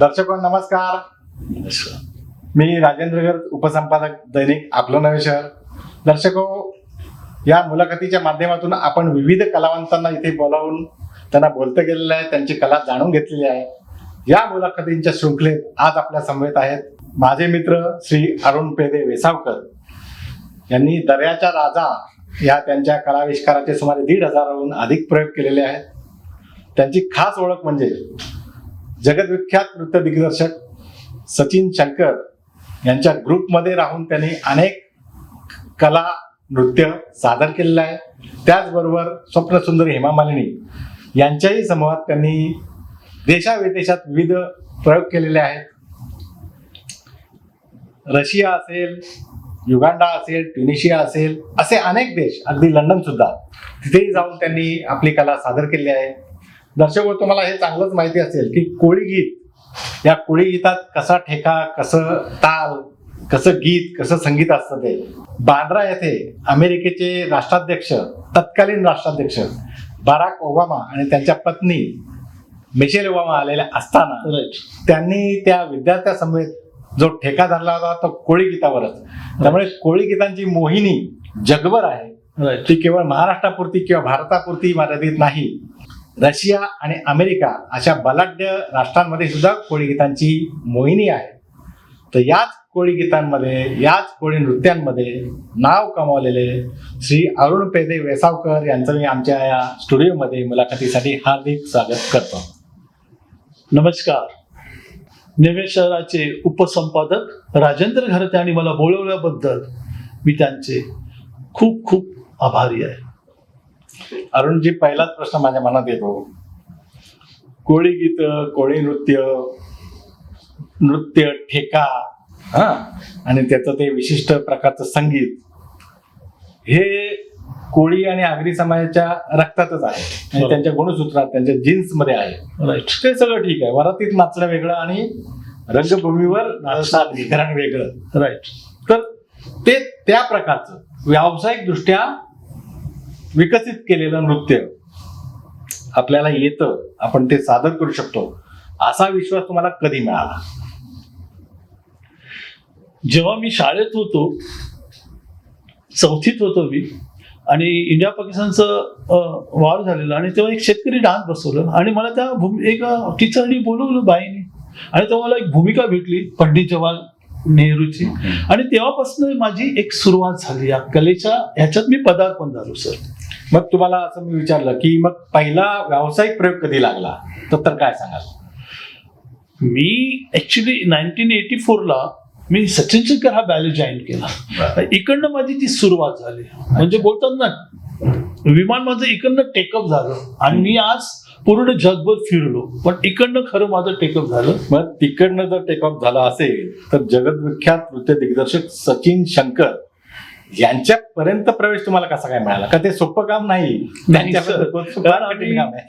दर्शक नमस्कार. मी राजेंद्र गर्ग उपसंपादक दैनिक आपलं नवे शहर. दर्शको या मुलाखतीच्या माध्यमातून आपण विविध कलावंतांना इथे बोलावून त्यांना बोलतं गेलेलं आहे त्यांची कला जाणून घेतलेली आहे. या मुलाखतींच्या शृंखलेत आज आपल्या समवेत आहेत माझे मित्र श्री अरुण पेदे वेसावकर. यांनी दर्याचा राजा या त्यांच्या कलाविष्काराचे सुमारे दीड हजाराहून अधिक प्रयोग केलेले आहेत. त्यांची खास ओळख म्हणजे जगद्विख्यात नृत्य दिग्दर्शक सचिन शंकर यांच्या ग्रुपमध्ये राहून त्यांनी अनेक कला नृत्य सादर केलेलं आहे. त्याचबरोबर स्वप्नसुंदरी हेमा मालिनी यांच्याही समूहात त्यांनी देशाविदेशात विविध प्रयोग केलेले आहेत. रशिया असेल युगांडा असेल ट्युनिशिया असेल असे अनेक देश अगदी लंडन सुद्धा तिथेही जाऊन त्यांनी आपली कला सादर केली आहे. दर्शक तुम्हाला हे चांगलंच माहिती असेल की कोळी गीत या कोळी गीतात कसा ठेका कसं ताल कसं गीत कसं संगीत असतं ते. बांद्रा येथे अमेरिकेचे राष्ट्राध्यक्ष तत्कालीन राष्ट्राध्यक्ष बराक ओबामा आणि त्यांच्या पत्नी मिशेल ओबामा आलेल्या असताना त्यांनी त्या विद्यार्थ्यासमवेत जो ठेका धरला होता तो कोळी गीतावरच. त्यामुळे कोळी गीतांची मोहिनी जगभर आहे. ती केवळ महाराष्ट्रापुरती किंवा भारतापुरती मर्यादित नाही. रशिया आणि अमेरिका अशा बलाढ्य राष्ट्रांमध्ये सुद्धा कोळी गीतांची मोहिनी आहे. तर याच कोळी गीतांमध्ये याच कोळी नृत्यांमध्ये नाव कमावलेले श्री अरुण पेदे वेसावकर यांचं मी आमच्या या स्टुडिओमध्ये मुलाखतीसाठी हार्दिक स्वागत करतो. नमस्कार. नवे शहराचे उपसंपादक राजेंद्र घरते आणि मला बोलवल्याबद्दल मी त्यांचे खूप खूप आभारी आहे. अरुणजी पहिलाच प्रश्न माझ्या मनात येतो. कोळी गीत कोळी नृत्य नृत्य ठेका हा? आणि त्याचं ते विशिष्ट प्रकारचं संगीत हे कोळी आणि आगरी समाजाच्या रक्तातच आहे. आणि. त्यांच्या गुणसूत्रात त्यांच्या जीन्समध्ये आहे ते सगळं ठीक आहे. वरातीत नाचणं वेगळं आणि रंगभूमीवर सादरीकरण वेगळं. राईट तर ते त्या प्रकारचं. व्यावसायिक दृष्ट्या विकसित केलेलं नृत्य आपल्याला येतं आपण ते सादर करू शकतो. असा विश्वास तुम्हाला कधी मिळाला? जेव्हा मी शाळेत होतो चौथीत होतो मी आणि इंडिया पाकिस्तानचं वार झालेलं आणि तेव्हा एक शेतकरी डान्स बसवलं आणि मला त्या भूमी एका टीचरनी बोलवलं बाईने. आणि तेव्हा मला एक भूमिका भेटली पंडित जवाहरलाल नेहरूची. आणि तेव्हापासून माझी एक सुरुवात झाली या कलेच्या ह्याच्यात मी पदार्पण झालो सर. मग तुम्हाला असं मी विचारलं की मग पहिला व्यावसायिक प्रयोग कधी लागला? तर तर काय सांगाल? मी ऍक्च्युली नाईन्टीन एटी फोरला मी सचिन शंकर हा बॅले जॉईन केला. इकडनं माझी ती सुरुवात झाली. म्हणजे बोलतात ना विमान माझं इकडनं टेकअप झालं आणि मी आज पूर्ण जगभर फिरलो. पण इकडनं खरं माझं टेकअप झालं. मग तिकडनं जर टेक ऑफ झाला असेल तर जगदविख्यात नृत्य दिग्दर्शक सचिन शंकर यांच्यापर्यंत प्रवेश तुम्हाला कसा काय मिळाला? का ते सोपं काम नाही?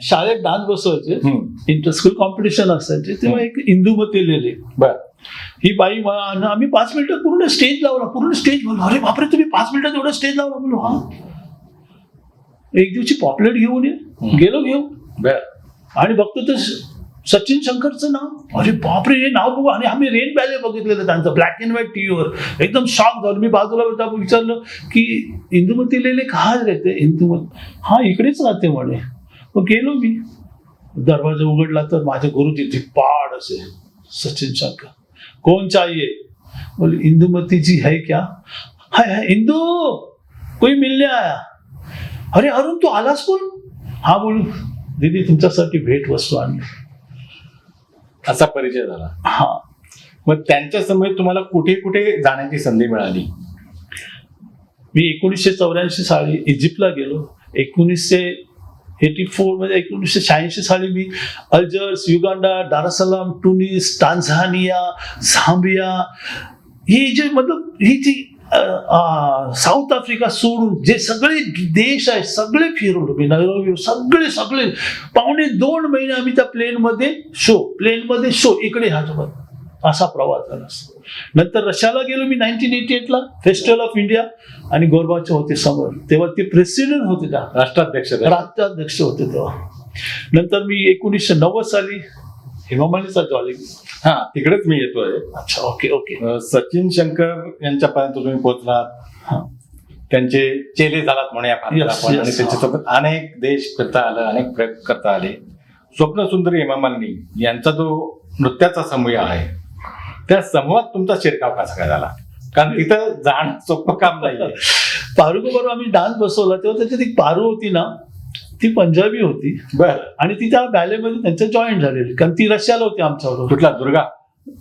शाळेत डान्स बसवायचे. हम्म, इंटर स्कूल कॉम्पिटिशन असायचे. तेव्हा एक इंदुमती लिहिले बर. ही बाई आम्ही पाच मिनिटं पूर्ण स्टेज लावला. पूर्ण स्टेज बोललो अरे बापरे तुम्ही पाच मिनिटात एवढं स्टेज लावला? बोललो हा. एक दिवशी पॉपलेट घेऊन ये. गेलो घेऊन बर. आणि बघतो तर सचिन शंकरचं नाव? अरे बापरे हे नाव बघू. आणि आम्ही रेन व्हॅले बघितलेलं त्यांचं ब्लॅक अँड व्हाईट टीव्हीवर एकदम शॉक झालो. मी बाजूला विचारलं की इंदुमती लेले कहा रहते? इंदुमती हा इकडेच राहते म्हणे. मग गेलो मी. दरवाजा उघडला तर माझे गुरुजी पाड असे. सचिन शंकर. कोण चाहिए? बोल इंदुमती जी है क्या? हाय हाय इंदू कोई मिलने आया? अरे अरुण तू आलास पण हा बोलू. दीदी तुमच्यासाठी भेट वस्तू आणली. असा परिचय झाला. हा. मग त्यांच्यासमोर तुम्हाला कुठे कुठे जाण्याची संधी मिळाली? मी एकोणीसशे चौऱ्याऐंशी साली इजिप्तला गेलो. एकोणीसशे एटी फोरमध्ये एकोणीसशे शहाऐंशी साली मी Algiers Uganda Dar es Salaam Tunis Tanzania Zambia ही जे मतलब ही जी साऊथ आफ्रिका सोडून जे सगळे देश आहे सगळे फिरवलो मी नैरोबी सगळे सगळे पावणे दोन महिने आम्ही त्या प्लेनमध्ये शो प्लेनमध्ये शो इकडे ह्याच्यामध्ये असा प्रवास झाला. नंतर रशियाला गेलो मी नाईन्टीन एटी एटला फेस्टिवल ऑफ इंडिया आणि गोरबाचे होते समोर. तेव्हा ते प्रेसिडेंट होते त्या. राष्ट्राध्यक्ष राज्याध्यक्ष होते तेव्हा. नंतर मी एकोणीसशे नव्वद साली हेमा मालिनीचा जॉली हा तिकडेच मी येतोय अच्छा ओके ओके अ, सचिन शंकर यांच्यापर्यंत तुम्ही पोहोचलात. त्यांचे चेले झालात म्हणूया फार Yes, आपण. आणि. त्यांच्यासोबत अनेक देश फिरता आलं अनेक प्रयोग करता आले स्वप्न सुंदरी हेमा मालिनी यांचा जो नृत्याचा समूह आहे त्या समूहात तुमचा शिरकाव कसा काय झाला कारण तिथं जाणं सोपं काम नाहीये पारू बरोबर आम्ही डान्स बसवला तेव्हा त्याच्यात एक पारू होती ना ती पंजाबी होती. बर. आणि ती त्या बॅलेमध्ये त्यांच्या जॉईन झालेली. कारण ती रशियाला होती आमच्याबरोबर. कुठला? दुर्गा?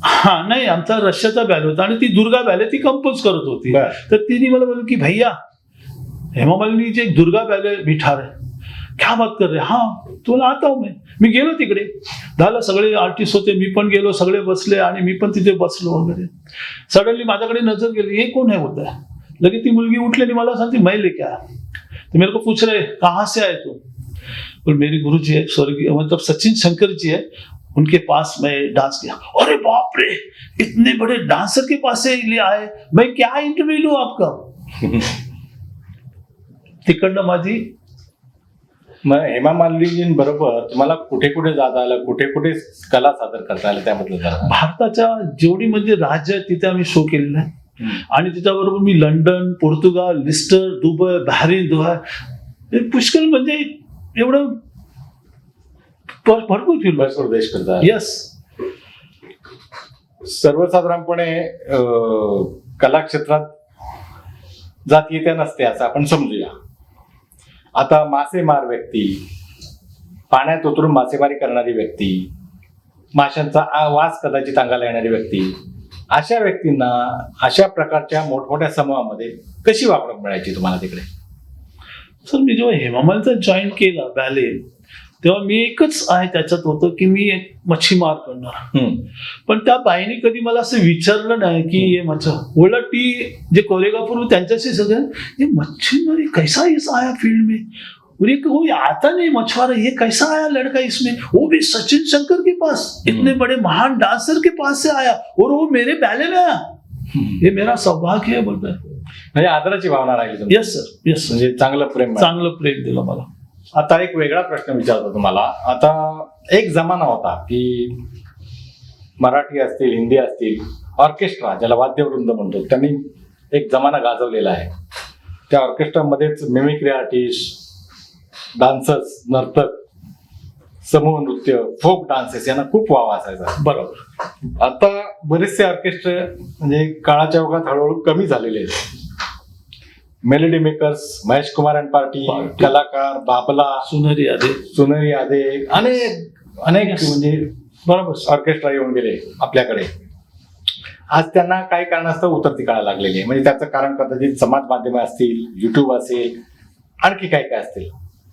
हा नाही आमचा रशियाचा बॅले होता. आणि ती दुर्गा बॅले ती कंपोज करत होती. तर तिने मला बोलू की भैया हेमा मालिनी जे दुर्गा बॅले बिठा रहे क्या बात कर रहे? हाँ तुला आता मैं. मी गेलो तिकडे. झालं सगळे आर्टिस्ट होते. मी पण गेलो सगळे बसले आणि मी पण तिथे बसलो वगैरे. सडनली माझ्याकडे नजर गेली. हे कोण है होता है लगे ती मुलगी उठली आणि मला सांगते मैं लेके आया. तो मेरे को पूछ रहे कहाँ से आए तुम और मेरे गुरु जी है स्वर्गीय मतलब सचिन शंकर जी है उनके पास मैं डांस किया अरे बाप रे इतने बड़े डांसर के पास से ले आए मैं क्या इंटरव्यू लू आपका तिकडनं माझी मग हेमा मालिनी बरोबर तुम्हाला कुठे कुठे जाता आलं कुठे कुठे कला सादर करता आलं त्याबद्दल जरा. भारताच्या जेवढी म्हणजे राज्य आहेत तिथे आम्ही शो केलेला आहे हम्म. आणि त्याच्याबरोबर मी London Portugal Leicester Dubai Bahrain Dubai हे पुष्कळ म्हणजे एवढं भर- भरपूर फिरलो भरपूर देश यस सर्वसाधारणपणे कला क्षेत्रात जात येत्या नसते असं आपण समजूया. आता मासेमार व्यक्ती पाण्यात उतरून मासेमारी करणारी व्यक्ती माशांचा वास कदाचित अंगाला येणारी व्यक्ती अशा व्यक्तींना अशा प्रकारच्या मोठमोठ्या समूहामध्ये कशी वापरत मिळायची तुम्हाला तिकडे? सर मी जेव्हा हेमामालचा जॉईन केला बॅले तेव्हा मी एकच आहे त्याच्यात होतं की मी एक मच्छीमार करणार. पण त्या बाईने कधी मला असं विचारलं नाही की ये मच्छा उलट ती जे होते त्यांच्याशी सगळं ये मच्छीमारी कैसा इस आया फील्ड में? वो ये आता नहीं मछुआरा ये कैसा आया लड़का इसमें? वो भी सचिन शंकर के पास इतने बड़े महान डांसर के पास से आया और वो मेरे बैले में आया. ये मेरा सौभाग्य है बोलता है। म्हणजे आदराची भावना राहिली तुमची. यस सर यस म्हणजे चांगलं प्रेम मिळालं. चांगलं प्रेम दिलं मला. आता एक वेगळा प्रश्न विचारतो तुम्हाला. आता एक जमाना होता की मराठी असतील हिंदी असतील ऑर्केस्ट्रा ज्याला वाद्यवृंद म्हणतो त्यांनी एक जमाना गाजवलेला आहे. त्या ऑर्केस्ट्रामध्येच मिमिक्री आर्टिस्ट डान्सर्स नर्तक समूह नृत्य फोक डान्सेस यांना खूप वाव असायचा. बरोबर. आता बरेचसे ऑर्केस्ट्रा म्हणजे काळाच्या ओघात हळूहळू कमी झालेले आहेत. Melody makers Mahesh Kumar and party party. कलाकार बाबला सुनहरी आदे सुनेरी आदे अनेक अनेक Yes. म्हणजे बरोबर. ऑर्केस्ट्रा येऊन गेले आपल्याकडे. आज त्यांना काही कारणास्तव उतरती काढायला लागलेली आहे. म्हणजे त्याचं कारण कदाचित समाज माध्यमे असतील युट्यूब असेल आणखी काय काय असतील.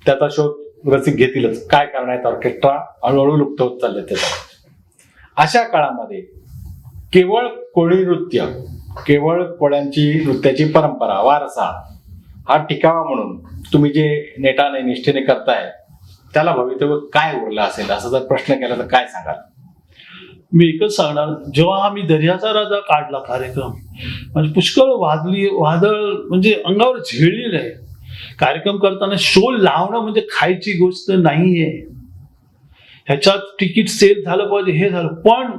त्याचा शोध रसिक घेतीलच. काय कारण आहेत? ऑर्केस्ट्रा हळूहळू लुप्त होत चालले त्याचा अशा काळामध्ये केवळ कोळी नृत्य केवळ कोळ्यांची नृत्याची परंपरा वारसा हा टिकावा म्हणून तुम्ही जे नेटाने निष्ठेने करताय त्याला भवितव्य काय उरलं असेल? असा जर प्रश्न केला तर काय सांगाल? मी एकच सांगणार. जेव्हा आम्ही दर्याचा राजा काढला कार्यक्रम म्हणजे पुष्कळ वादली वादळ म्हणजे अंगावर झेळलेलं आहे. कार्यक्रम करताना शो लावणं म्हणजे खायची गोष्ट नाहीये. ह्याच्यात तिकीट सेल झालं पाहिजे हे झालं. पण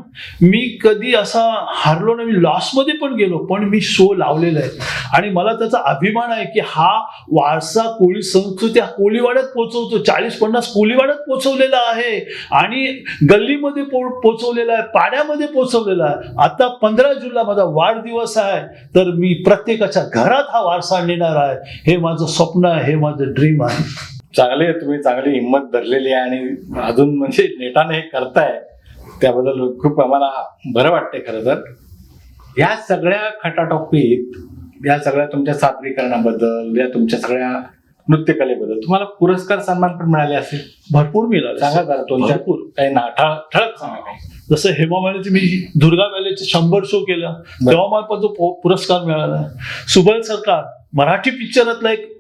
मी कधी असा हारलो नाही मी लॉसमध्ये पण गेलो पण मी शो लावलेला आहे. आणि मला त्याचा अभिमान आहे की हा वारसा कोळी संस्कृती हा कोळीवाड्यात पोचवतो चाळीस पन्नास कोळीवाड्यात पोचवलेला आहे. आणि गल्लीमध्ये पो पोचवलेला आहे पाड्यामध्ये पोचवलेला आहे. आता पंधरा जुलै माझा वाढदिवस आहे. तर मी प्रत्येकाच्या घरात हा वारसा नेणार आहे. हे माझं स्वप्न आहे हे माझं ड्रीम आहे. चांगले तुम्ही चांगली हिंमत धरलेली आहे आणि अजून म्हणजे नेटाने हे करताय त्याबद्दल खूप आम्हाला बरं वाटतंय खरं तर. या सगळ्या खटाटोपीत या सगळ्या तुमच्या सादरीकरणाबद्दल या तुमच्या सगळ्या नृत्यकलेबद्दल तुम्हाला पुरस्कार सन्मान पण मिळाले असेल. भरपूर मिळाले सांगा जरा तुमच्या भरपूर. काही ना ठळक सांगा काही. जसं हेमा मालिनीचे मी दुर्गा मॅलेचे शंभर शो केला तेव्हा मला पण तो पुरस्कार मिळाला. सुबल सरकार मराठी पिक्चरातला एक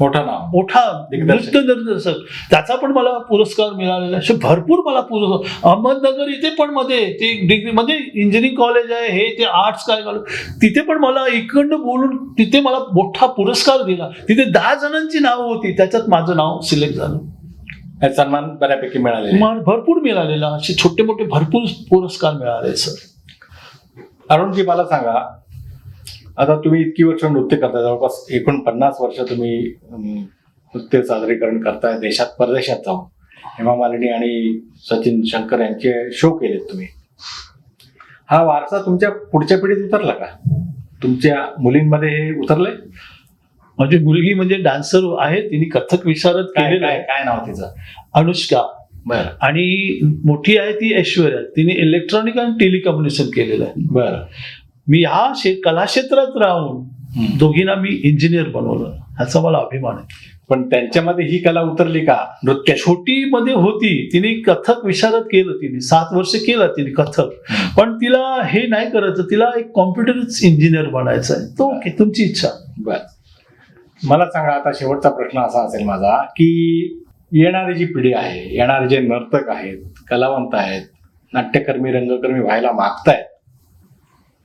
मोठं नाव. मोठा. नृत्य दिग्दर्शक. त्याचा पण मला पुरस्कार मिळालेला आहे. असे भरपूर मला पुरस्कार. अहमदनगर इथे पण मध्ये ते डिग्री म्हणजे इंजिनिअरिंग कॉलेज आहे. हे ते आर्ट्स काय कॉलेज तिथे पण मला इकडनं बोलून तिथे मला मोठा पुरस्कार दिला. तिथे दहा जणांची नावं होती. त्याच्यात माझं नाव सिलेक्ट झालं. सन्मान बऱ्यापैकी मिळाले भरपूर मिळालेला. असे छोटे मोठे भरपूर पुरस्कार मिळाले सर. अरुणजी मला सांगा. आता तुम्ही इतकी वर्ष नृत्य करताय जवळपास एकोणपन्नास वर्ष तुम्ही नृत्य सादरीकरण करताय देशात परदेशात जाऊन. हेमा मालिनी आणि सचिन शंकर यांचे शो केलेत तुम्ही. हा वारसा तुमच्या पुढच्या पिढीत उतरला का? तुमच्या मुलींमध्ये हे उतरलंय? माझी मुलगी म्हणजे डान्सर आहे तिने कथक विशारद केलेलं काय आहे. काय नाव तिचं? अनुष्का. बरं. आणि मोठी आहे ती ऐश्वर्या. तिने इलेक्ट्रॉनिक आणि टेलिकम्युनिकेशन केलेलं आहे. बरं. मी ह्या शे कला क्षेत्रात राहून दोघींना मी इंजिनियर बनवलं. ह्याचा मला अभिमान आहे. पण त्यांच्यामध्ये ही कला उतरली का? नृत्य छोटी मध्ये होती. तिने कथक विशारद केलं तिने. सात वर्ष केलं तिने कथक. पण तिला हे नाही करायचं. तिला एक कॉम्प्युटर इंजिनियर बनायचं आहे. तो ओके तुमची इच्छा. बर. मला सांगा आता शेवटचा प्रश्न असा असेल माझा की येणारी जी पिढी आहे येणारे जे नर्तक आहेत कलावंत आहेत नाट्यकर्मी रंगकर्मी व्हायला मागतायत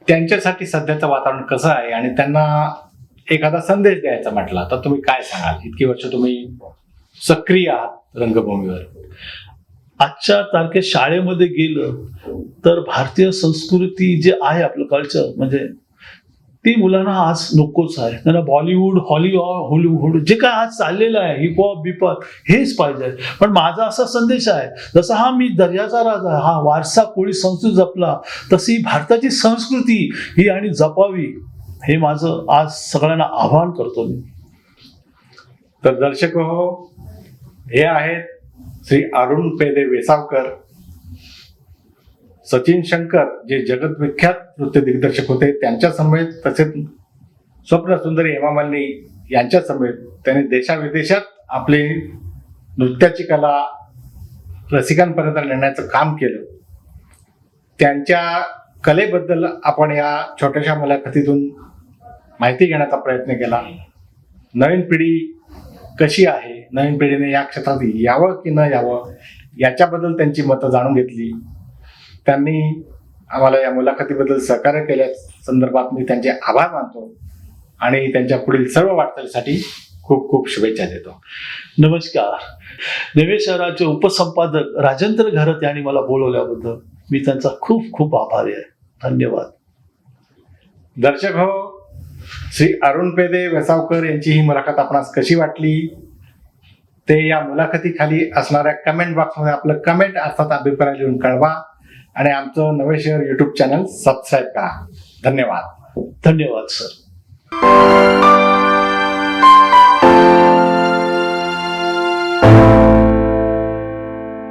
त्यांच्यासाठी सध्याचं वातावरण कसं आहे? आणि त्यांना एखादा संदेश द्यायचा म्हटला तर तुम्ही काय सांगाल? इतकी वर्ष तुम्ही सक्रिय आहात रंगभूमीवर. आजच्या तारखेत शाळेमध्ये गेलं तर भारतीय संस्कृती जे आहे आपलं कल्चर म्हणजे ती मुलांना आज नकोच आहे. त्यांना बॉलिवूड हॉलिवूड हॉलिवूड जे काय आज चाललेलं आहे हिपहॉप बिपॉप हेच पाहिजे पण माझा असा संदेश आहे जसा हा मी दर्याचा राजा हा वारसा कोळी संस्कृती जपला तशी भारताची संस्कृती ही आणि जपावी हे माझं आज सगळ्यांना आवाहन करतो मी. तर दर्शक हो हे आहेत श्री अरुण पेदे वेसावकर. सचिन शंकर जे जगतविख्यात नृत्य दिग्दर्शक होते त्यांच्या समेत तसेच स्वप्न सुंदरी हेमा मालिनी यांच्या समेत त्यांनी देशाविदेशात आपली नृत्याची कला रसिकांपर्यंत नेण्याचं काम केलं. त्यांच्या कलेबद्दल आपण या छोट्याशा मुलाखतीतून माहिती घेण्याचा प्रयत्न केला. नवीन पिढी कशी आहे? नवीन पिढीने या क्षेत्रात यावं की न यावं? याच्याबद्दल त्यांची मतं जाणून घेतली. त्यांनी आम्हाला या मुलाखतीबद्दल सहकार्य केल्या संदर्भात मी त्यांचे आभार मानतो आणि त्यांच्या पुढील सर्व वाटचालीसाठी खूप खूप शुभेच्छा देतो. नमस्कार. नवे शहराचे उपसंपादक राजेंद्र घरत यांनी मला बोलवल्याबद्दल मी त्यांचा खूप खूप आभारी आहे. धन्यवाद. दर्शक हो श्री अरुण पेदे वेसावकर यांची ही मुलाखत आपणास कशी वाटली? ते या मुलाखतीखाली असणाऱ्या कमेंट बॉक्समध्ये आपलं कमेंट अर्थात अभिप्राय लिहून कळवा. आणि आमचं नवे शहर युट्यूब चॅनल सबस्क्राईब करा. धन्यवाद. धन्यवाद सर